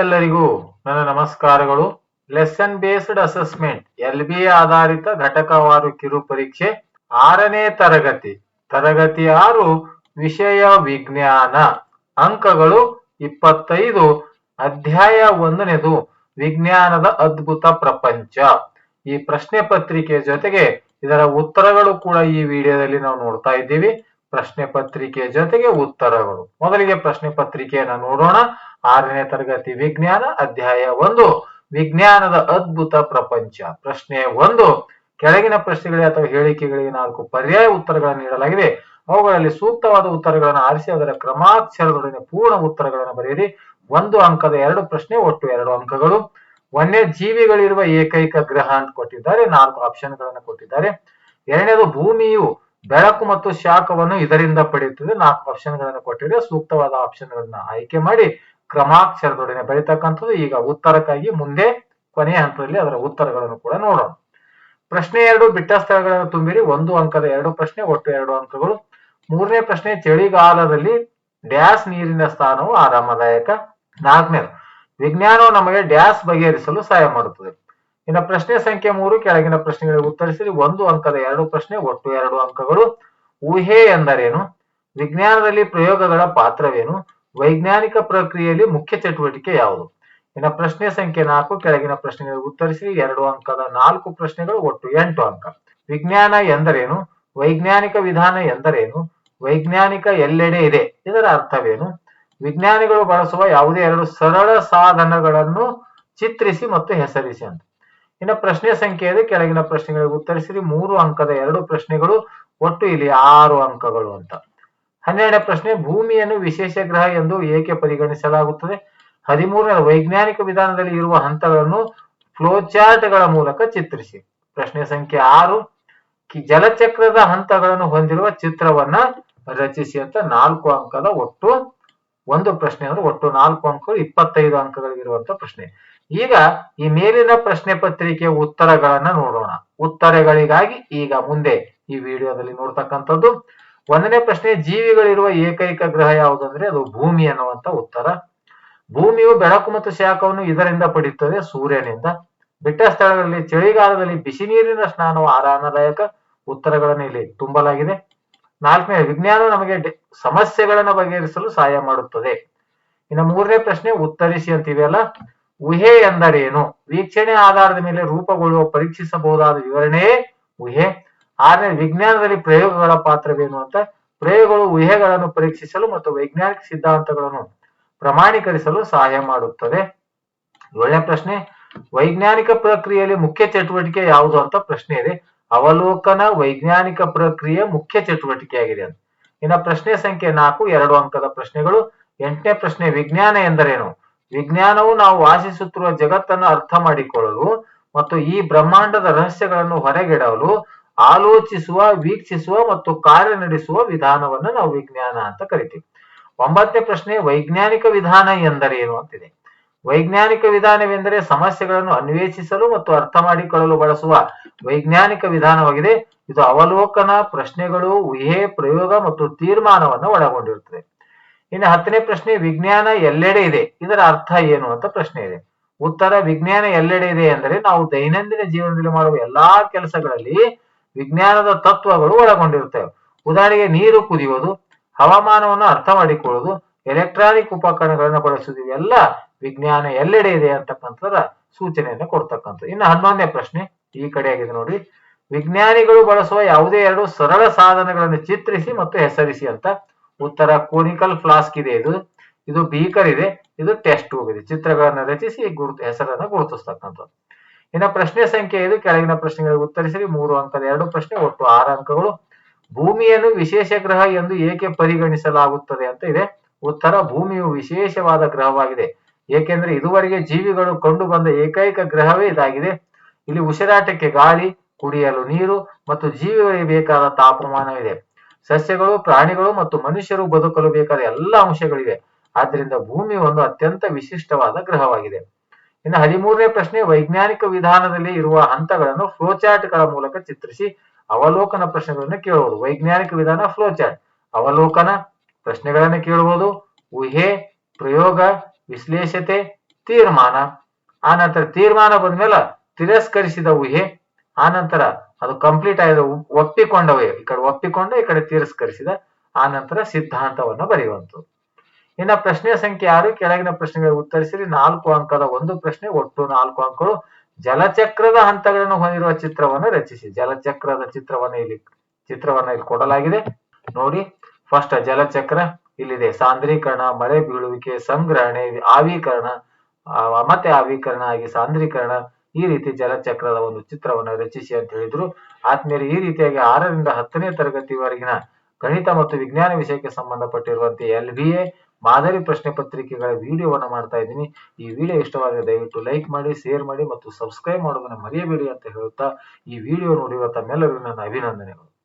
ಎಲ್ಲರಿಗೂ ನನ್ನ ನಮಸ್ಕಾರಗಳು. Lesson based assessment L B ಆಧಾರಿತ ಘಟಕವಾರು ಕಿರು ಪರೀಕ್ಷೆ ಆರನೇ ತರಗತಿ. ತರಗತಿ ಆರು, ವಿಷಯ ವಿಜ್ಞಾನ. ಅಂಕಗಳು ಇಪ್ಪತ್ತೈದು, ಅಧ್ಯಾಯ ಒಂದನೇದು, ವಿಜ್ಞಾನದ ಅದ್ಭುತ ಪ್ರಪಂಚ. ಈ ಪ್ರಶ್ನೆ ಪತ್ರಿಕೆ ಜೊತೆಗೆ ಇದರ ಉತ್ತರಗಳು ಕೂಡ ಈ ವಿಡಿಯೋದಲ್ಲಿ ನಾವು ನೋಡ್ತಾ ಇದ್ದೀವಿ. ಪ್ರಶ್ನೆ ಪತ್ರಿಕೆ ಜೊತೆಗೆ ಉತ್ತರಗಳು. ಮೊದಲಿಗೆ ಪ್ರಶ್ನೆ ಪತ್ರಿಕೆಯನ್ನ ನೋಡೋಣ. ಆರನೇ ತರಗತಿ ವಿಜ್ಞಾನ, ಅಧ್ಯಾಯ ಒಂದು. ವಿಜ್ಞಾನದ ಅದ್ಭುತ ಪ್ರಪಂಚ. ಪ್ರಶ್ನೆ ಒಂದು. ಕೆಳಗಿನ ಪ್ರಶ್ನೆಗಳಿಗೆ ಅಥವಾ ಹೇಳಿಕೆಗಳಿಗೆ ನಾಲ್ಕು ಪರ್ಯಾಯ ಉತ್ತರಗಳನ್ನು ನೀಡಲಾಗಿದೆ. ಅವುಗಳಲ್ಲಿ ಸೂಕ್ತವಾದ ಉತ್ತರಗಳನ್ನು ಆರಿಸಿ, ಅದರ ಕ್ರಮಾಕ್ಷರದೊಡನೆ ಪೂರ್ಣ ಉತ್ತರಗಳನ್ನು ಬರೆಯಿರಿ. ಒಂದು ಅಂಕದ ಎರಡು ಪ್ರಶ್ನೆ, ಒಟ್ಟು ಎರಡು ಅಂಕಗಳು. ವನ್ಯ ಜೀವಿಗಳಿರುವ ಏಕೈಕ ಗ್ರಹ ಅಂತ ಕೊಟ್ಟಿದ್ದಾರೆ. ನಾಲ್ಕು ಆಪ್ಷನ್ಗಳನ್ನು ಕೊಟ್ಟಿದ್ದಾರೆ. ಎರಡನೇದು ಭೂಮಿಯು. ಬೆಳಕು ಮತ್ತು ಶಾಖವನ್ನು ಇದರಿಂದ ಪಡೆಯುತ್ತದೆ. ನಾಲ್ಕು ಆಪ್ಷನ್ಗಳನ್ನು ಕೊಟ್ಟಿದೆ. ಸೂಕ್ತವಾದ ಆಪ್ಷನ್ಗಳನ್ನ ಆಯ್ಕೆ ಮಾಡಿ ಕ್ರಮಾಕ್ಷರದೊಡನೆ ಬರೀತಕ್ಕಂಥದ್ದು. ಈಗ ಉತ್ತರಕ್ಕಾಗಿ ಮುಂದೆ ಕೊನೆಯ ಹಂತದಲ್ಲಿ ಅದರ ಉತ್ತರಗಳನ್ನು ಕೂಡ ನೋಡೋಣ. ಪ್ರಶ್ನೆ ಎರಡು, ಬಿಟ್ಟ ಸ್ಥಳಗಳನ್ನು ತುಂಬಿರಿ. ಒಂದು ಅಂಕದ ಎರಡು ಪ್ರಶ್ನೆ, ಒಟ್ಟು ಎರಡು ಅಂಕಗಳು. ಮೂರನೇ ಪ್ರಶ್ನೆ, ಚಳಿಗಾಲದಲ್ಲಿ ಡ್ಯಾಸ್ ನೀರಿನ ಸ್ಥಾನವು ಆರಾಮದಾಯಕ. ನಾಲ್ಕನೇದು, ವಿಜ್ಞಾನವು ನಮಗೆ ಡ್ಯಾಸ್ ಬಗೆಹರಿಸಲು ಸಹಾಯ ಮಾಡುತ್ತದೆ. ಇನ್ನು ಪ್ರಶ್ನೆ ಸಂಖ್ಯೆ ಮೂರು, ಕೆಳಗಿನ ಪ್ರಶ್ನೆಗಳಿಗೆ ಉತ್ತರಿಸಿರಿ. ಒಂದು ಅಂಕದ ಎರಡು ಪ್ರಶ್ನೆ, ಒಟ್ಟು ಎರಡು ಅಂಕಗಳು. ಊಹೆ ಎಂದರೇನು? ವಿಜ್ಞಾನದಲ್ಲಿ ಪ್ರಯೋಗಗಳ ಪಾತ್ರವೇನು? ವೈಜ್ಞಾನಿಕ ಪ್ರಕ್ರಿಯೆಯಲ್ಲಿ ಮುಖ್ಯ ಚಟುವಟಿಕೆ ಯಾವುದು? ಇನ್ನು ಪ್ರಶ್ನೆ ಸಂಖ್ಯೆ ನಾಲ್ಕು, ಕೆಳಗಿನ ಪ್ರಶ್ನೆಗಳಿಗೆ ಉತ್ತರಿಸಿರಿ. ಎರಡು ಅಂಕದ ನಾಲ್ಕು ಪ್ರಶ್ನೆಗಳು, ಒಟ್ಟು ಎಂಟು ಅಂಕ. ವಿಜ್ಞಾನ ಎಂದರೇನು? ವೈಜ್ಞಾನಿಕ ವಿಧಾನ ಎಂದರೇನು? ವೈಜ್ಞಾನಿಕ ಎಲ್ಲೆಡೆ ಇದೆ. ಇದರ ಅರ್ಥವೇನು? ವಿಜ್ಞಾನಿಗಳು ಬಳಸುವ ಯಾವುದೇ ಎರಡು ಸರಳ ಸಾಧನಗಳನ್ನು ಚಿತ್ರಿಸಿ ಮತ್ತು ಹೆಸರಿಸಿ ಅಂತ. ಇನ್ನು ಪ್ರಶ್ನೆ ಸಂಖ್ಯೆ ಇದೆ. ಕೆಳಗಿನ ಪ್ರಶ್ನೆಗಳಿಗೆ ಉತ್ತರಿಸಿರಿ. ಮೂರು ಅಂಕದ ಎರಡು ಪ್ರಶ್ನೆಗಳು, ಒಟ್ಟು ಇಲ್ಲಿ ಆರು ಅಂಕಗಳು ಅಂತ. ಹನ್ನೆರಡನೇ ಪ್ರಶ್ನೆ, ಭೂಮಿಯನ್ನು ವಿಶೇಷ ಗ್ರಹ ಎಂದು ಏಕೆ ಪರಿಗಣಿಸಲಾಗುತ್ತದೆ? ಹದಿಮೂರನೇ, ವೈಜ್ಞಾನಿಕ ವಿಧಾನದಲ್ಲಿ ಇರುವ ಹಂತಗಳನ್ನು ಫ್ಲೋಚಾರ್ಟ್ಗಳ ಮೂಲಕ ಚಿತ್ರಿಸಿ. ಪ್ರಶ್ನೆ ಸಂಖ್ಯೆ ಆರು ಜಲಚಕ್ರದ ಹಂತಗಳನ್ನು ಹೊಂದಿರುವ ಚಿತ್ರವನ್ನ ರಚಿಸಿ ಅಂತ ನಾಲ್ಕು ಅಂಕದ ಒಟ್ಟು ಒಂದು ಪ್ರಶ್ನೆ ಅಂದ್ರೆ ಒಟ್ಟು ನಾಲ್ಕು ಅಂಕಗಳು, ಇಪ್ಪತ್ತೈದು ಅಂಕಗಳಿಗಿರುವಂತ ಪ್ರಶ್ನೆ. ಈಗ ಈ ಮೇಲಿನ ಪ್ರಶ್ನೆ ಪತ್ರಿಕೆಯ ಉತ್ತರಗಳನ್ನ ನೋಡೋಣ. ಉತ್ತರಗಳಿಗಾಗಿ ಈಗ ಮುಂದೆ ಈ ವಿಡಿಯೋದಲ್ಲಿ ನೋಡ್ತಕ್ಕಂಥದ್ದು. ಒಂದನೇ ಪ್ರಶ್ನೆ, ಜೀವಿಗಳಿರುವ ಏಕೈಕ ಗ್ರಹ ಯಾವುದಂದ್ರೆ ಅದು ಭೂಮಿ ಅನ್ನುವಂತ ಉತ್ತರ. ಭೂಮಿಯು ಬೆಳಕು ಮತ್ತು ಶಾಖವನ್ನು ಇದರಿಂದ ಪಡೆಯುತ್ತದೆ ಸೂರ್ಯನಿಂದ. ಬಿಟ್ಟ ಸ್ಥಳಗಳಲ್ಲಿ ಚಳಿಗಾಲದಲ್ಲಿ ಬಿಸಿ ನೀರಿನ ಸ್ನಾನವು ಆರಾಮದಾಯಕ. ಉತ್ತರಗಳನ್ನು ಇಲ್ಲಿ ತುಂಬಲಾಗಿದೆ. ನಾಲ್ಕನೇ, ವಿಜ್ಞಾನ ನಮಗೆ ಸಮಸ್ಯೆಗಳನ್ನು ಬಗೆಹರಿಸಲು ಸಹಾಯ ಮಾಡುತ್ತದೆ. ಇನ್ನು ಮೂರನೇ ಪ್ರಶ್ನೆ, ಉತ್ತರಿಸಿ ಅಂತಿವೆಯಲ್ಲ ಊಹೆ ಎಂದರೇನು? ವೀಕ್ಷಣೆ ಆಧಾರದ ಮೇಲೆ ರೂಪಗೊಳ್ಳುವ, ಪರೀಕ್ಷಿಸಬಹುದಾದ ವಿವರಣೆಯೇ ಊಹೆ. ಆರನೇ, ವಿಜ್ಞಾನದಲ್ಲಿ ಪ್ರಯೋಗಗಳ ಪಾತ್ರವೇನು ಅಂತ? ಪ್ರಯೋಗಗಳು ಊಹೆಗಳನ್ನು ಪರೀಕ್ಷಿಸಲು ಮತ್ತು ವೈಜ್ಞಾನಿಕ ಸಿದ್ಧಾಂತಗಳನ್ನು ಪ್ರಮಾಣೀಕರಿಸಲು ಸಹಾಯ ಮಾಡುತ್ತದೆ. ಏಳನೇ ಪ್ರಶ್ನೆ, ವೈಜ್ಞಾನಿಕ ಪ್ರಕ್ರಿಯೆಯಲ್ಲಿ ಮುಖ್ಯ ಚಟುವಟಿಕೆ ಯಾವುದು ಅಂತ ಪ್ರಶ್ನೆ ಇದೆ. ಅವಲೋಕನ ವೈಜ್ಞಾನಿಕ ಪ್ರಕ್ರಿಯೆ ಮುಖ್ಯ ಚಟುವಟಿಕೆಯಾಗಿದೆ ಅಂತ. ಇನ್ನು ಪ್ರಶ್ನೆ ಸಂಖ್ಯೆ ನಾಲ್ಕು, ಎರಡು ಅಂಕದ ಪ್ರಶ್ನೆಗಳು. ಎಂಟನೇ ಪ್ರಶ್ನೆ, ವಿಜ್ಞಾನ ಎಂದರೇನು? ವಿಜ್ಞಾನವು ನಾವು ವಾಸಿಸುತ್ತಿರುವ ಜಗತ್ತನ್ನು ಅರ್ಥ ಮಾಡಿಕೊಳ್ಳಲು ಮತ್ತು ಈ ಬ್ರಹ್ಮಾಂಡದ ರಹಸ್ಯಗಳನ್ನು ಹೊರಗಿಡಲು ಆಲೋಚಿಸುವ, ವೀಕ್ಷಿಸುವ ಮತ್ತು ಕಾರ್ಯನಡೆಸುವ ವಿಧಾನವನ್ನು ನಾವು ವಿಜ್ಞಾನ ಅಂತ ಕರಿತೀವಿ. ಒಂಬತ್ತನೇ ಪ್ರಶ್ನೆ, ವೈಜ್ಞಾನಿಕ ವಿಧಾನ ಎಂದರೇನು ಅಂತಿದೆ? ವೈಜ್ಞಾನಿಕ ವಿಧಾನವೆಂದರೆ ಸಮಸ್ಯೆಗಳನ್ನು ಅನ್ವೇಷಿಸಲು ಮತ್ತು ಅರ್ಥ ಮಾಡಿಕೊಳ್ಳಲು ಬಳಸುವ ವೈಜ್ಞಾನಿಕ ವಿಧಾನವಾಗಿದೆ. ಇದು ಅವಲೋಕನ, ಪ್ರಶ್ನೆಗಳು, ಊಹೆ, ಪ್ರಯೋಗ ಮತ್ತು ತೀರ್ಮಾನವನ್ನು ಒಳಗೊಂಡಿರುತ್ತದೆ. ಇನ್ನು ಹತ್ತನೇ ಪ್ರಶ್ನೆ, ವಿಜ್ಞಾನ ಎಲ್ಲೆಡೆ ಇದೆ? ಇದರ ಅರ್ಥ ಏನು ಅಂತ ಪ್ರಶ್ನೆ ಇದೆ. ಉತ್ತರ, ವಿಜ್ಞಾನ ಎಲ್ಲೆಡೆ ಇದೆ ಅಂದರೆ ನಾವು ದೈನಂದಿನ ಜೀವನದಲ್ಲಿ ಮಾಡುವ ಎಲ್ಲಾ ಕೆಲಸಗಳಲ್ಲಿ ವಿಜ್ಞಾನದ ತತ್ವಗಳು ಒಳಗೊಂಡಿರುತ್ತವೆ. ಉದಾಹರಣೆಗೆ ನೀರು ಕುದಿಯುವುದು, ಹವಾಮಾನವನ್ನು ಅರ್ಥ ಮಾಡಿಕೊಳ್ಳುವುದು, ಎಲೆಕ್ಟ್ರಾನಿಕ್ ಉಪಕರಣಗಳನ್ನು ಬಳಸುವುದು, ಇವೆಲ್ಲ ವಿಜ್ಞಾನ ಎಲ್ಲೆಡೆ ಇದೆ ಅಂತಕ್ಕಂಥದ್ರ ಸೂಚನೆಯನ್ನು ಕೊಡ್ತಕ್ಕಂಥದ್ದು. ಇನ್ನು ಹನ್ನೊಂದನೇ ಪ್ರಶ್ನೆ ಈ ಕಡೆ ಆಗಿದೆ ನೋಡಿ. ವಿಜ್ಞಾನಿಗಳು ಬಳಸುವ ಯಾವುದೇ ಎರಡು ಸರಳ ಸಾಧನಗಳನ್ನು ಚಿತ್ರಿಸಿ ಮತ್ತು ಹೆಸರಿಸಿ ಅಂತ ಉತ್ತರ ಕೋನಿಕಲ್ ಫ್ಲಾಸ್ಕ್ ಇದೆ ಇದು. ಇದು ಬೀಕರ್ ಇದೆ. ಇದು ಟೆಸ್ಟ್ ಟ್ಯೂಬ್ ಇದೆ. ಚಿತ್ರಗಳನ್ನು ರಚಿಸಿ ಗುರುತು ಹೆಸರನ್ನು ಗುರುತಿಸ್ತಕ್ಕಂಥದ್ದು. ಇನ್ನು ಪ್ರಶ್ನೆ ಸಂಖ್ಯೆ ಇದು ಕೆಳಗಿನ ಪ್ರಶ್ನೆಗಳಿಗೆ ಉತ್ತರಿಸಿರಿ. ಮೂರು ಅಂಕದ ಎರಡು ಪ್ರಶ್ನೆ, ಒಟ್ಟು ಆರು ಅಂಕಗಳು. ಭೂಮಿಯನ್ನು ವಿಶೇಷ ಗ್ರಹ ಎಂದು ಏಕೆ ಪರಿಗಣಿಸಲಾಗುತ್ತದೆ ಅಂತ ಇದೆ. ಉತ್ತರ ಭೂಮಿಯು ವಿಶೇಷವಾದ ಗ್ರಹವಾಗಿದೆ. ಏಕೆಂದ್ರೆ ಇದುವರೆಗೆ ಜೀವಿಗಳು ಕಂಡು ಬಂದ ಏಕೈಕ ಗ್ರಹವೇ ಇದಾಗಿದೆ. ಇಲ್ಲಿ ಉಸಿರಾಟಕ್ಕೆ ಗಾಳಿ, ಕುಡಿಯಲು ನೀರು ಮತ್ತು ಜೀವಿಗಳಿಗೆ ಬೇಕಾದ ತಾಪಮಾನವಿದೆ. ಸಸ್ಯಗಳು, ಪ್ರಾಣಿಗಳು ಮತ್ತು ಮನುಷ್ಯರು ಬದುಕಲು ಬೇಕಾದ ಎಲ್ಲ ಅಂಶಗಳಿವೆ. ಆದ್ದರಿಂದ ಭೂಮಿ ಒಂದು ಅತ್ಯಂತ ವಿಶಿಷ್ಟವಾದ ಗ್ರಹವಾಗಿದೆ. ಇನ್ನು ಹದಿಮೂರನೇ ಪ್ರಶ್ನೆ, ವೈಜ್ಞಾನಿಕ ವಿಧಾನದಲ್ಲಿ ಇರುವ ಹಂತಗಳನ್ನು ಫ್ಲೋಚಾರ್ಟ್ಗಳ ಮೂಲಕ ಚಿತ್ರಿಸಿ ಅವಲೋಕನ ಪ್ರಶ್ನೆಗಳನ್ನು ಕೇಳುವುದು ವೈಜ್ಞಾನಿಕ ವಿಧಾನ ಫ್ಲೋಚಾರ್ಟ್ ಅವಲೋಕನ ಪ್ರಶ್ನೆಗಳನ್ನು ಕೇಳುವುದು ಊಹೆ, ಪ್ರಯೋಗ ವಿಶ್ಲೇಷತೆ, ತೀರ್ಮಾನ. ಆನಂತರ ತೀರ್ಮಾನ ಬಂದ್ಮೇಲೆ ತಿರಸ್ಕರಿಸಿದ ಊಹೆ ಆನಂತರ ಅದು ಕಂಪ್ಲೀಟ್ ಆಯ್ದ ಒಪ್ಪಿಕೊಂಡ ಊಹೆ ಈ ಕಡೆ ಒಪ್ಪಿಕೊಂಡ, ಈ ಕಡೆ ತಿರಸ್ಕರಿಸಿದ ಆನಂತರ ಸಿದ್ಧಾಂತವನ್ನ ಬರೆಯುವಂಥದ್ದು. ಇನ್ನ ಪ್ರಶ್ನೆ ಸಂಖ್ಯೆ ಆರು, ಕೆಳಗಿನ ಪ್ರಶ್ನೆಗಳಿಗೆ ಉತ್ತರಿಸಿರಿ. ನಾಲ್ಕು ಅಂಕದ ಒಂದು ಪ್ರಶ್ನೆ, ಒಟ್ಟು ನಾಲ್ಕು ಅಂಕಗಳು. ಜಲಚಕ್ರದ ಹಂತಗಳನ್ನು ಹೊಂದಿರುವ ಚಿತ್ರವನ್ನು ರಚಿಸಿ. ಜಲಚಕ್ರದ ಚಿತ್ರವನ್ನ ಇಲ್ಲಿ ಚಿತ್ರವನ್ನ ಇಲ್ಲಿ ಕೊಡಲಾಗಿದೆ. ನೋಡಿ ಫಸ್ಟ್ ಜಲಚಕ್ರ. ಇಲ್ಲಿದೆ. ಸಾಂದ್ರೀಕರಣ, ಮಳೆ ಬೀಳುವಿಕೆ, ಸಂಗ್ರಹಣೆ, ಆವೀಕರಣ ಮತ್ತೆ ಆವೀಕರಣ ಆಗಿ ಸಾಂದ್ರೀಕರಣ ಈ ರೀತಿ ಜಲಚಕ್ರದ ಒಂದು ಚಿತ್ರವನ್ನ ರಚಿಸಿ ಅಂತ ಹೇಳಿದ್ರು. ಆದ್ಮೇಲೆ ಈ ರೀತಿಯಾಗಿ ಆರರಿಂದ ಹತ್ತನೇ ತರಗತಿವರೆಗಿನ ಗಣಿತ ಮತ್ತು ವಿಜ್ಞಾನ ವಿಷಯಕ್ಕೆ ಸಂಬಂಧಪಟ್ಟಿರುವಂತೆ ಎಲ್ ಬಿ ಎ ಮಾದರಿ ಪ್ರಶ್ನೆ ಪತ್ರಿಕೆಗಳ ವಿಡಿಯೋವನ್ನ ಮಾಡ್ತಾ ಇದ್ದೀನಿ. ಈ ವಿಡಿಯೋ ಇಷ್ಟವಾದರೆ ದಯವಿಟ್ಟು ಲೈಕ್ ಮಾಡಿ, ಶೇರ್ ಮಾಡಿ ಮತ್ತು ಸಬ್ಸ್ಕ್ರೈಬ್ ಮಾಡೋದನ್ನ ಮರೆಯಬೇಡಿ ಅಂತ ಹೇಳುತ್ತಾ ಈ ವಿಡಿಯೋ ನೋಡಿರುವ ತಮ್ಮೆಲ್ಲರಿಗೂ ನನ್ನ ಅಭಿನಂದನೆಗಳು.